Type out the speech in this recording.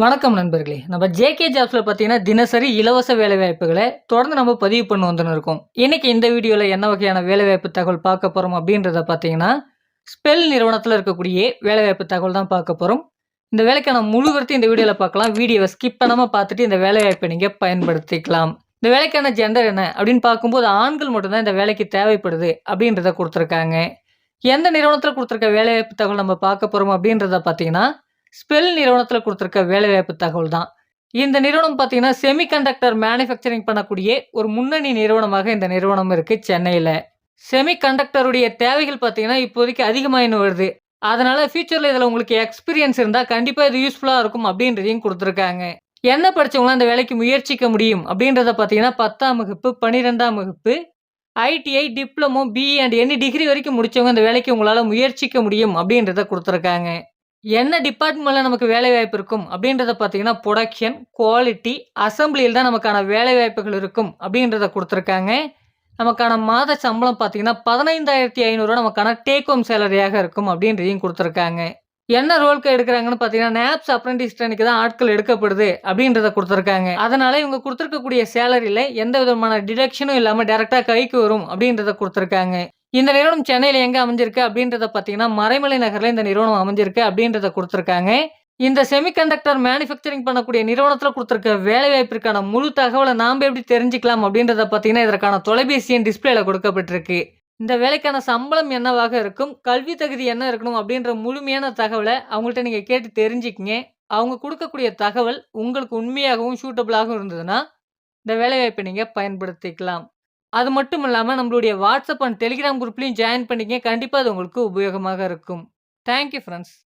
வணக்கம் நண்பர்களே. நம்ம ஜேகே ஜாப்ஸில் பார்த்தீங்கன்னா தினசரி இலவச வேலைவாய்ப்புகளை தொடர்ந்து நம்ம பதிவு பண்ணி வந்துன்னு இருக்கோம். இன்னைக்கு இந்த வீடியோவில் என்ன வகையான வேலைவாய்ப்பு தகவல் பார்க்க போகிறோம் அப்படின்றத பார்த்தீங்கன்னா ஸ்பெல் நிறுவனத்தில் இருக்கக்கூடிய வேலைவாய்ப்பு தகவல் தான் பார்க்க போகிறோம் இந்த வேலைக்கான முழு இந்த வீடியோவில் பார்க்கலாம். வீடியோவை ஸ்கிப் பண்ணாமல் பார்த்துட்டு இந்த வேலைவாய்ப்பை நீங்கள் பயன்படுத்திக்கலாம். இந்த வேலைக்கான ஜெண்டர் என்ன அப்படின்னு பார்க்கும்போது ஆண்கள் மட்டும்தான் இந்த வேலைக்கு தேவைப்படுது அப்படின்றத கொடுத்துருக்காங்க. எந்த நிறுவனத்தில் கொடுத்துருக்க வேலைவாய்ப்பு தகவல் நம்ம பார்க்க போகிறோம் அப்படின்றத பார்த்தீங்கன்னா ஸ்பெல் நிறுவனத்தில் கொடுத்துருக்க வேலைவாய்ப்பு தகவல் தான். இந்த நிறுவனம் பார்த்தீங்கன்னா செமிகண்டக்டர் மேனுஃபேக்சரிங் பண்ணக்கூடிய ஒரு முன்னணி நிறுவனமாக இந்த நிறுவனம் இருக்குது சென்னையில். செமிகண்டக்டருடைய தேவைகள் பார்த்தீங்கன்னா இப்போதைக்கு அதிகமாக வருது. அதனால் ஃபியூச்சரில் இதில் உங்களுக்கு எக்ஸ்பீரியன்ஸ் இருந்தால் கண்டிப்பாக இது யூஸ்ஃபுல்லாக இருக்கும் அப்படின்றதையும் கொடுத்துருக்காங்க. என்ன படித்தவங்களாம் அந்த வேலைக்கு முயற்சிக்க முடியும் அப்படின்றத பார்த்தீங்கன்னா பத்தாம் வகுப்பு பன்னிரெண்டாம் வகுப்பு ITI diploma BE and any degree வரைக்கும் முடித்தவங்க இந்த வேலைக்கு உங்களால் முயற்சிக்க முடியும் அப்படின்றத கொடுத்துருக்காங்க. என்ன டிபார்ட்மெண்ட்டில் நமக்கு வேலை வாய்ப்பு இருக்கும்? அப்படின்றத பார்த்தீங்கன்னா ப்ரொடக்ஷன் குவாலிட்டி அசம்பிளியில் தான் நமக்கான வேலை வாய்ப்புகள் இருக்கும் அப்படின்றத கொடுத்துருக்காங்க. நமக்கான மாத சம்பளம் பார்த்தீங்கன்னா பதினைந்தாயிரத்தி ஐநூறுரூவா நமக்கான டேக் ஹோம் சேலரியாக இருக்கும் அப்படின்றதையும் கொடுத்துருக்காங்க. என்ன ரோலுக்கு எடுக்கிறாங்கன்னு பார்த்தீங்கன்னா நேப்ஸ் அப்ரெண்டிஸ் ட்ரெயினுக்கு தான் ஆட்கள் எடுக்கப்படுது அப்படின்றத கொடுத்துருக்காங்க. அதனால இவங்க கொடுத்துருக்கக்கூடிய சேலரியில் எந்த விதமான டிடக்ஷனும் இல்லாமல் டேரெக்டாக கைக்கு வரும் அப்படின்றத கொடுத்துருக்காங்க. இந்த நிறுவனம் சென்னையில் எங்கே அமைஞ்சிருக்கு அப்படின்றத பார்த்தீங்கன்னா மறைமலை நகரில் இந்த நிறுவனம் அமைஞ்சிருக்கு அப்படின்றத கொடுத்துருக்காங்க. இந்த செமிகண்டக்டர் மேனுஃபேக்சரிங் பண்ணக்கூடிய நிறுவனத்தில் கொடுத்துருக்க வேலைவாய்ப்பிற்கான முழு தகவலை நாம் எப்படி தெரிஞ்சுக்கலாம் அப்படின்றத பார்த்தீங்கன்னா இதற்கான தொலைபேசி எண் டிஸ்பிளேல கொடுக்கப்பட்டிருக்கு. இந்த வேலைக்கான சம்பளம் என்னவாக இருக்கும் கல்வி தகுதி என்ன இருக்கணும் அப்படின்ற முழுமையான தகவலை அவங்கள்ட்ட நீங்கள் கேட்டு தெரிஞ்சுக்கிங்க. அவங்க கொடுக்கக்கூடிய தகவல் உங்களுக்கு உண்மையாகவும் சூட்டபிளாகவும் இருந்ததுன்னா இந்த வேலைவாய்ப்பை நீங்கள் பயன்படுத்திக்கலாம். அது மட்டும் இல்லாமல் நம்மளுடைய வாட்ஸ்அப் அண்ட் டெலிகிராம் குரூப்லையும் ஜாயின் பண்ணிங்க கண்டிப்பாக அது உங்களுக்கு உபயோகமாக இருக்கும். Thank you friends